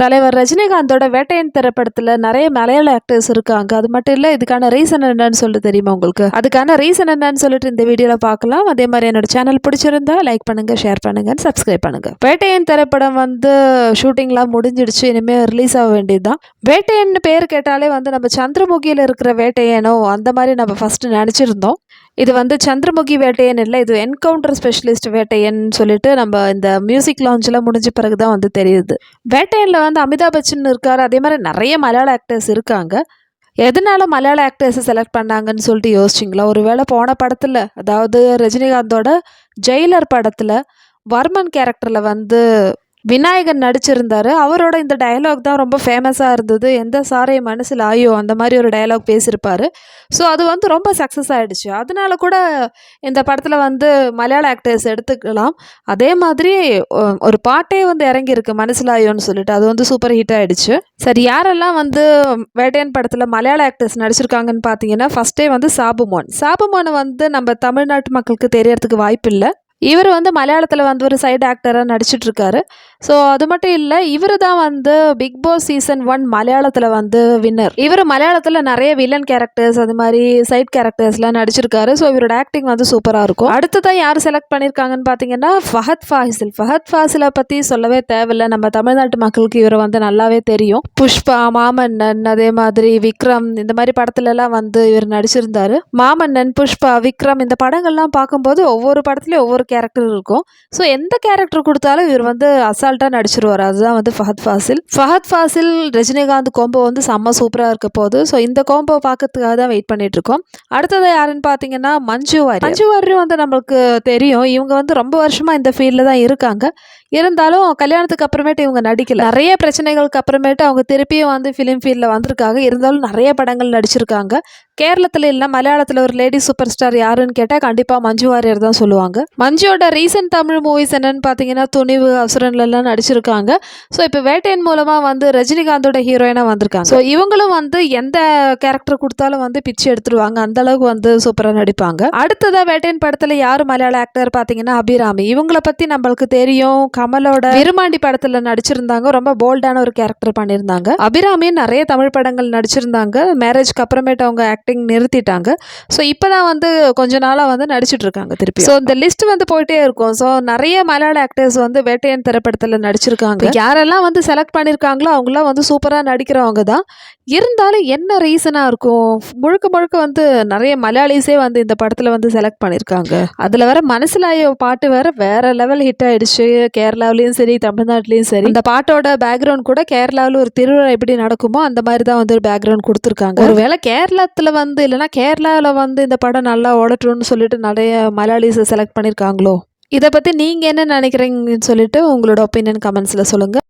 தலைவர் ரஜினிகாந்தோட வேட்டையன் திரைப்படத்துல நிறைய மலையாள ஆக்டர்ஸ் இருக்காங்க. அது மட்டும் இல்ல இதுக்கான ரீசன் என்னன்னு சொல்லி தெரியுமா உங்களுக்கு? அதுக்கான ரீசன் என்னன்னு சொல்லிட்டு இந்த வீடியோல பார்க்கலாம். அதே மாதிரி என்னோட சேனல் பிடிச்சிருந்தா லைக் பண்ணுங்க ஷேர் பண்ணுங்க சப்ஸ்கிரைப் பண்ணுங்க. வேட்டையன் திரைப்படம் வந்து ஷூட்டிங்லாம் முடிஞ்சிடுச்சு. இனிமே ரிலீஸ் ஆக வேண்டியதுதான். வேட்டையன் பேர் கேட்டாலே வந்து நம்ம சந்திரமுகியில் இருக்கிற வேட்டையனோ அந்த மாதிரி நம்ம ஃபர்ஸ்ட் நினச்சிருந்தோம். இது வந்து சந்திரமுகி வேட்டையன் இல்லை இது என்கவுண்டர் ஸ்பெஷலிஸ்ட் வேட்டையன் சொல்லிட்டு நம்ம இந்த மியூசிக் லான்ச்லாம் முடிஞ்ச பிறகு தான் வந்து தெரியுது. வேட்டையனில் வந்து அமிதாப் பச்சன் இருக்கார் அதே மாதிரி நிறைய மலையாள ஆக்டர்ஸ் இருக்காங்க. எதனால மலையாள ஆக்டர்ஸை செலக்ட் பண்ணாங்கன்னு சொல்லிட்டு யோசிச்சிங்களா? ஒருவேளை போன படத்தில் அதாவது ரஜினிகாந்தோட ஜெயிலர் படத்தில் வர்மன் கேரக்டரில் வந்து விநாயகன் நடிச்சிருந்தாரு. அவரோட இந்த டயலாக் தான் ரொம்ப ஃபேமஸாக இருந்தது. எந்த சாரை மனசில் ஆயோ அந்த மாதிரி ஒரு டயலாக் பேசியிருப்பாரு. ஸோ அது வந்து ரொம்ப சக்ஸஸ் ஆகிடுச்சு அதனால கூட இந்த படத்தில் வந்து மலையாள ஆக்டர்ஸ் எடுத்துக்கலாம். அதே மாதிரி ஒ- ஒரு பாட்டே வந்து இறங்கியிருக்கு மனசில் ஆயோன்னு சொல்லிட்டு. அது வந்து சூப்பர் ஹிட் ஆகிடுச்சு சரி யாரெல்லாம் வந்து வேட்டையன் படத்தில் மலையாள ஆக்டர்ஸ் நடிச்சிருக்காங்கன்னு பார்த்தீங்கன்னா ஃபஸ்ட்டே வந்து சாபுமோன். சாபுமோனை வந்து நம்ம தமிழ்நாட்டு மக்களுக்கு தெரியறதுக்கு வாய்ப்பு இல்லை இவர் வந்து மலையாளத்தில் வந்து ஒரு சைடு ஆக்டராக நடிச்சிட்ருக்காரு. ஸோ அது மட்டும் இல்லை இவர் தான் வந்து பிக் பாஸ் சீசன் ஒன் மலையாளத்தில் வந்து வின்னர் இவர் மலையாளத்தில் நிறைய வில்லன் கேரக்டர்ஸ் அது மாதிரி சைட் கேரக்டர்ஸ்லாம் நடிச்சிருக்காரு. ஸோ இவரோட ஆக்டிங் வந்து சூப்பராக இருக்கும். அடுத்ததான் யார் செலக்ட் பண்ணியிருக்காங்கன்னு பார்த்தீங்கன்னா ஃபஹத் ஃபாசில். ஃபஹத் ஃபாசிலை பற்றி சொல்லவே தேவையில்லை. நம்ம தமிழ்நாட்டு மக்களுக்கு இவரை வந்து நல்லாவே தெரியும். புஷ்பா மாமன்னன் அதே மாதிரி விக்ரம் இந்த மாதிரி படத்துலலாம் வந்து இவர் நடிச்சிருந்தாரு. மாமன்னன் புஷ்பா விக்ரம் இந்த படங்கள்லாம் பார்க்கும்போது ஒவ்வொரு படத்துலையும் ஒவ்வொரு கேரக்டர் இருக்கும். ஸோ எந்த கேரக்டர் கொடுத்தாலும் இவர் வந்து அசால்ட்டாக நடிச்சிருவார். அதுதான் வந்து ஃபஹத் ஃபாசில். ஃபஹத் ஃபாசில் ரஜினிகாந்த் கோம்போ வந்து செம்ம சூப்பராக இருக்க போது ஸோ இந்த கோம்போ பார்க்கறதுக்காக தான் வெயிட் பண்ணிட்டு இருக்கோம். அடுத்தது யாருன்னு பார்த்தீங்கன்னா மஞ்சு வாரி மஞ்சு வாரியர் வந்து நம்மளுக்கு தெரியும். இவங்க வந்து ரொம்ப வருஷமாக இந்த ஃபீல்டில் தான் இருக்காங்க. இருந்தாலும் கல்யாணத்துக்கு அப்புறமேட்டு இவங்க நடிக்கல. நிறைய பிரச்சனைகளுக்கு அப்புறமேட்டு அவங்க திருப்பியும் வந்து ஃபிலிம் ஃபீல்டில் வந்திருக்காங்க. இருந்தாலும் நிறைய படங்கள் நடிச்சிருக்காங்க. கேரளத்தில் இல்லை மலையாளத்தில் ஒரு லேடி சூப்பர் ஸ்டார் யாருன்னு கேட்டால் கண்டிப்பாக மஞ்சு வாரியர் தான் சொல்லுவாங்க. மஞ்சு மஞ்சுவோட ரீசெண்ட் தமிழ் மூவிஸ் என்னென்னு பார்த்தீங்கன்னா துணிவு அசுரன்லலாம் நடிச்சிருக்காங்க. ஸோ இப்போ வேட்டையின் மூலமாக வந்து ரஜினிகாந்தோட ஹீரோயினாக வந்திருக்காங்க. ஸோ இவங்களும் வந்து எந்த கேரக்டர் கொடுத்தாலும் வந்து பிச்சு எடுத்துருவாங்க. அந்த அளவுக்கு வந்து சூப்பராக நடிப்பாங்க. அடுத்ததாக வேட்டையின் படத்தில் யார் மலையாள ஆக்டர் பார்த்தீங்கன்னா அபிராமி. இவங்கள பற்றி நம்மளுக்கு தெரியும். கமலோட விருமாண்டி படத்தில் நடிச்சிருந்தாங்க. ரொம்ப போல்டான ஒரு கேரக்டர் பண்ணியிருந்தாங்க. அபிராமியும் நிறைய தமிழ் படங்கள் நடிச்சிருந்தாங்க. மேரேஜ்க்கு அப்புறமேட்டு அவங்க ஆக்டிங் நிறுத்திட்டாங்க. ஸோ இப்போ தான் வந்து கொஞ்ச நாளாக வந்து நடிச்சிட்டு இருக்காங்க திருப்பி ஸோ இந்த லிஸ்ட் வந்து போயிட்டே இருக்கும். ஸோ நிறைய மலையாள ஆக்டர்ஸ் வந்து வேட்டையன் திரைப்படத்தில் நடிச்சிருக்காங்க. யாரெல்லாம் வந்து செலக்ட் பண்ணியிருக்காங்களோ அவங்களாம் வந்து சூப்பராக நடிக்கிறவங்க தான். இருந்தாலும் என்ன ரீசனாக இருக்கும்? முழுக்க முழுக்க வந்து நிறைய மலையாளிஸே வந்து இந்த படத்தில் வந்து செலக்ட் பண்ணியிருக்காங்க அதில் வர மனசிலாய பாட்டு வேற வேற லெவல் ஹிட் ஆயிடுச்சு. கேரளாவிலையும் சரி தமிழ்நாட்டிலையும் சரி. இந்த பாட்டோட பேக்ரவுண்ட் கூட கேரளாவில் ஒரு திருவிழா எப்படி நடக்குமோ அந்த மாதிரி தான் வந்து பேக்ரவுண்ட் கொடுத்துருக்காங்க. ஒருவேளை கேரளத்தில் வந்து இல்லைன்னா கேரளாவில் வந்து இந்த படம் நல்லா ஓடட்டும்னு சொல்லிட்டு நிறைய மலையாளிஸை செலக்ட் பண்ணியிருக்காங்களோ இதை பற்றி நீங்கள் என்ன நினைக்கிறீங்கன்னு சொல்லிட்டு உங்களோட ஒப்பீனியன் கமெண்ட்ஸில் சொல்லுங்கள்